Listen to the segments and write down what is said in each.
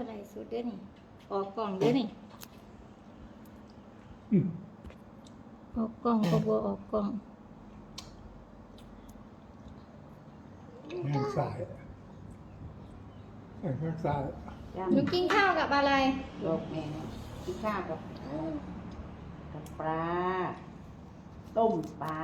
อะไรสุดเด้อนี่ ออกกล่องเด้อนี่ อืมออกกล่องก็บัวออกกล่อง แห้งสายแห้งข้างซ้ายหนูกินข้าวกับอะไรโลกแม่กินข้าวกับกับปลา ต้มปลา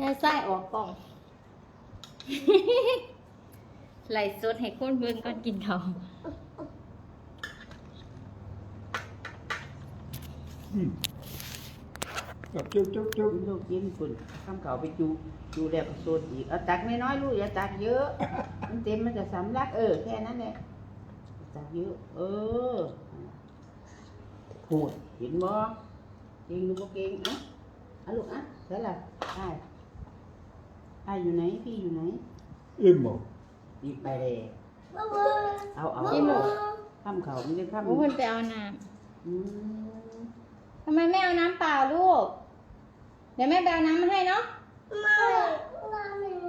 ยายไส้ออกกล่อง ไหลสดให้คนเบิ่งก่อนกินข้าวอืมกับจุ๊บจุ๊บจุ๊บลูกยิ้มคุณข้ามเขาไปจูจูแล้วก็โซดอีกเอาตักน้อยๆลูกอย่าตักเยอะ มันเต็มมันจะสำลักเออแค่นั้นแหละตักเยอะเออพูดเห็นบ่เก่งหรือบ่เก่งอะอะลูกอะเสร็จแล้วได้ได้อยู่ไหนพี่อยู่ไหนอิ่มหมด หยิบไปเลยเอาเอาอิ่มหมดข้ามเขาไม่ได้ข้ามโอ้เพิ่นไปเอาน้อืมำทำไมไม่เอาน้ำเปล่าลูก เดี๋ยวแม่ไปเอาน้ำมาให้เนาะ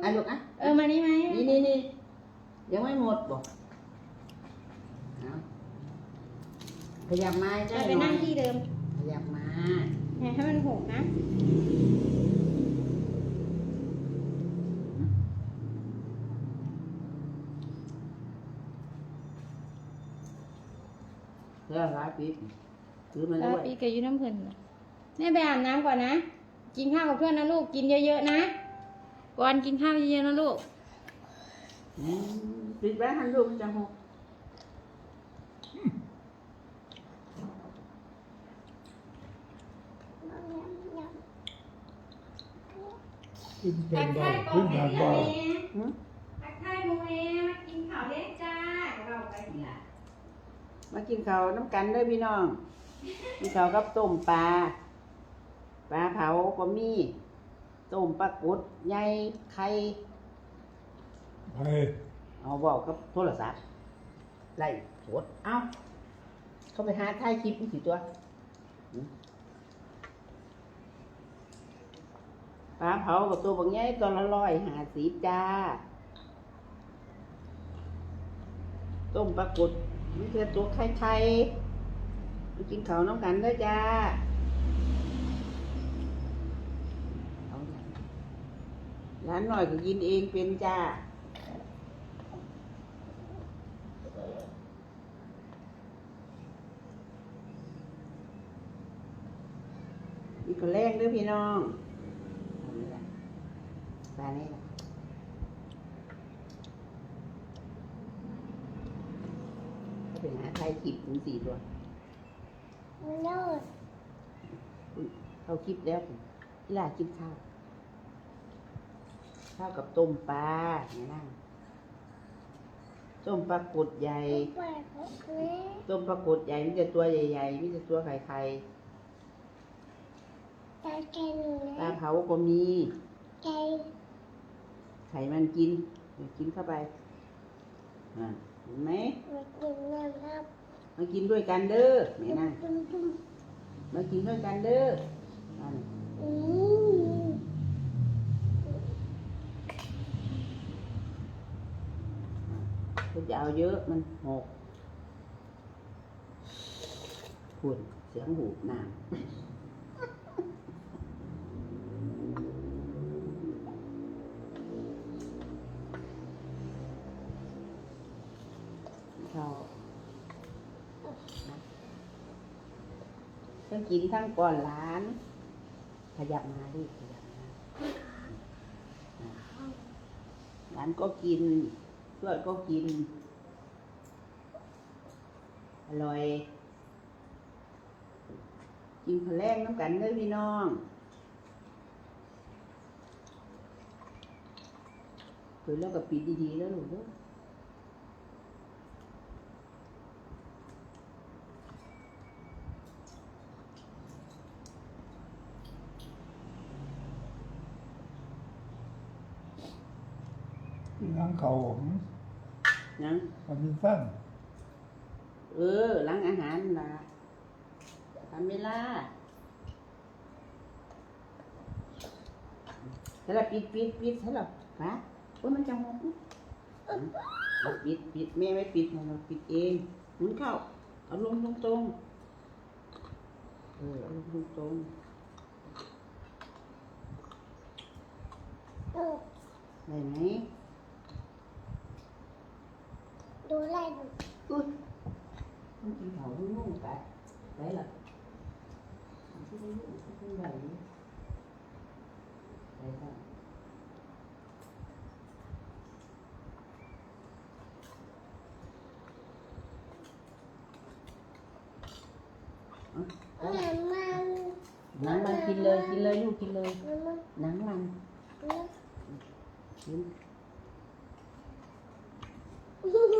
อะลูกอะเออมานี่ไหมนี่นี่นี่ยังไม่หมดบอกเอาขยับมาไปใช่ไปนั่งที่เดิมขยับมาอย่าให้มันหกนะ เพื่อร้ายปีกถือมาแล้ด้ววยปีกับยูน้ำเพิ่นน่ะแม่ไปอาบน้ำก่อนนะ กินข้าวกับเพื่อนนะลูก กินเยอะๆนะ ก่อนกินข้าวเยอะๆนะลูกอืมปิดไว้หันลูกมันจะหกกินเป็นเบาขึ้นทางเบาหืมทักทายโมเอมากินข้าวเล็กจ้าเราไปที่ละ มากินข้าวน้ำกันด้อพี่น้องกินข้าวกับต้มปลา ปลาเผาก็มีต้มปลากดใหญ่ไข่ไปเอาบอกกับโทรศัพท์ไล่สดเอาเขาไปหาถ่ายคลิปนี่สิตัวปลาเผากับตัวบางใหญ่ตัวละร้อยหาสิบจ้าต้มปลากุด นี่คือตัวไข่ไข่กินข้าวน้ำกันด้อจ้าร้านหน่อยก็กินเองเป็นจ้าอีกคนแรกด้อพี่น้องอานี่ล่ะปลานี่ล่ะเขา ไปหาไทยคลิปถึงสี่ตัวเขาคลิปแล้วพี่ลากินข้าวข้าวกับต้มปลาเนี่ยนั่งต้มปลากดใหญ่ ต้มปลากดใหญ่มีแต่ตัวใหญ่ๆมีแต่ตัวไข่ๆปลาเผาก็มีไข่มันกิน กินเข้าไปอ่า เห็นไหมมากินด้วยกันเด้อแม่นั่งมากินด้วยกันเด้ออันคุณจะเอาเยอะมันหกคุณเสียงหูหนา ขาทั้งกินทั้งก่อนร้าน ขยับมาดิขยับมาร้านก็กินเพื่อนก็กิน อร่อย กินข้าวแรงน้ำกันเด้อพี่น้องเปิดแล้วก็ปิดดีๆแล้วลูกเด้อกิ ล้างเขาผมนะมันมีสั้นเออล้างอาหารล่ะทำเวลาเสร็จแล้วปิดปิดปิดเสร็จแล้วปะโอ้ยมันจะหกเอาปิดปิดแม่ไม่ปิดนะเราปิดเองหมุนเข้าเอาลงตรงตรงๆเออเอาลงตรงตรงๆได้ไหม ดูอะไรดูอุ้ยต้องกินเขาลูกๆไปไปละที่ลูกที่ไหนไปละเอา หนังมัน หนังมัน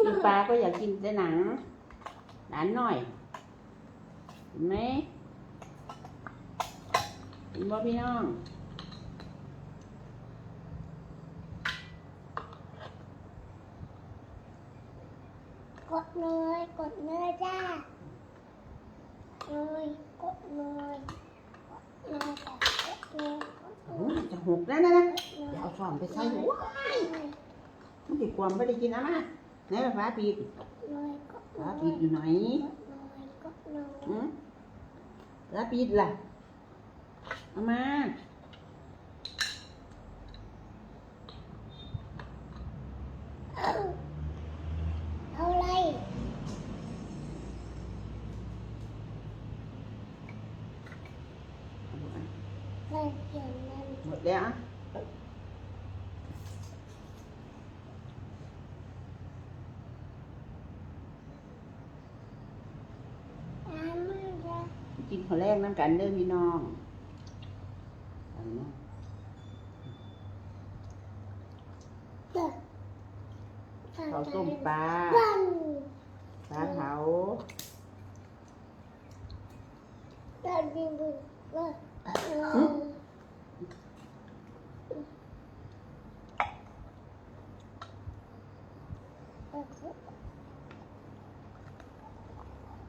กินเลยกินเลยลูกกินเลยมันมันหนังมันมันกินกินปลาก็อยากกินแต่หนังหนานหน่อยเห็นไหมเห็นบ่พี่น้องกดเนยกดเนยจ้าเนยกดเนยกดเนยจ้ากดเนยกดโอ้ยจะหกแล้วนะนะเนอย่ายเอาช้อนไปใส่หัวมันติดความไม่ได้กินนะมา ไหนมาฟ้าปีกเนยกดเนฟ้ายปีกอยู่ไหนกดเนยกดเนยอืมฟ้าปีกล่ะเอามาเอาเอาอะไรเลยเขียนมันหมดแล้วอะ ตามมาจ้ะ กินข้าวแรงน้ำกันเด้อพี่น้องเอาเนาะเขาวต้มปลาปลาเผาปลาดิบนเด้อ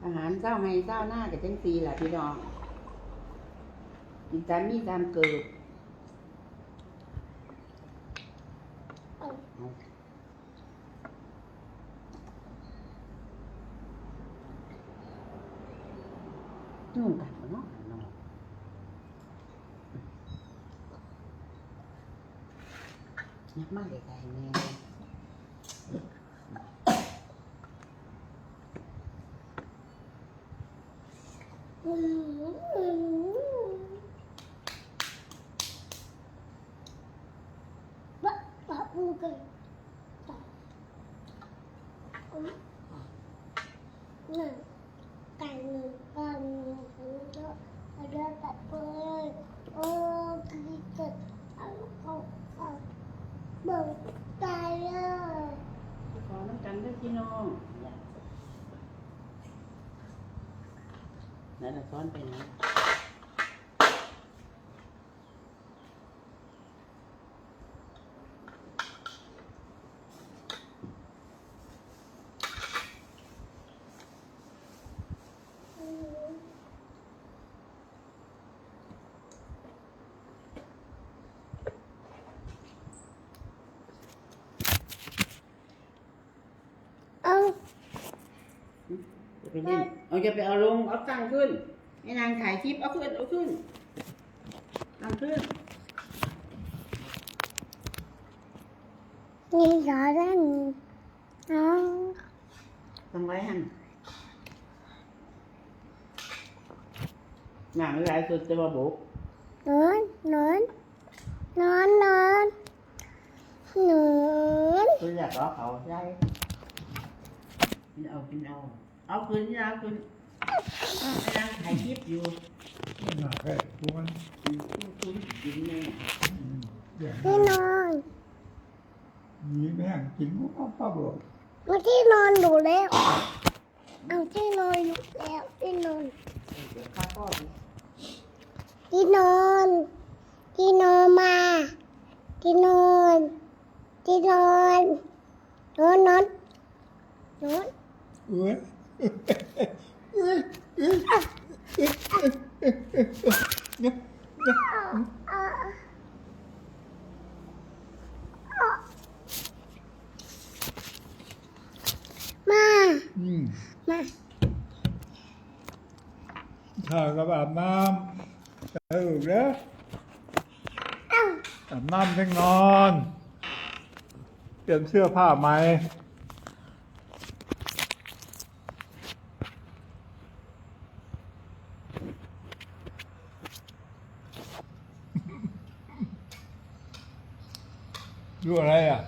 อา หารเจ้าให้เจ้าหน้ากับจังซีแหละพี่น้องกินตามมีตามเกิดนุ่งกันบ่เนาะนองยักมากเลยไก่แม่อืมอืมบะบะบูกันต่ออืมหนึ่งไก่หนึ่งปลาหนึ่งหนึ่งเยอะเอาเยอะตัดไปเลยโอ้กินเกิดเอาเอาเอาเบิ่งตายเลยขอน้ำกันด้วยพี่น้องนั่นน่ะซ้อนไปไหน อืมเอา จะไป เล่นเอาจะไปเอาลงเอาตั้งขึ้นให้นางถ่ายคลิปเอาขึ้นเอาขึ้นตั้งขึ้นนี่อย่าเล่นน้องตั้งไว้หันหนังลายสุดจะมาบุกนอนนอนนอนนอนนอนคุณอยากเอาเขาใช่กินเอากินเอา เอาขึ้นนะขึ้นให้นางถ่ายคลิปอยู่หนักแค่ตัวมันกินกินกินแม่อย่างที่นอนนี้แม่งกินก็ป้าบอกมาที่นอนดูแล้วเอาที่นอนอยู่แล้วที่นอนเดี๋ยวข้าก็ดิที่นอนที่นอนมาที่นอนที่นอนนอนนอนนอนเมามาข้าวกับอาบน้ำเออเด้ออาบน้ำเพ่งนอน เตรียมเสื้อผ้าไหม ดูอะไรอะ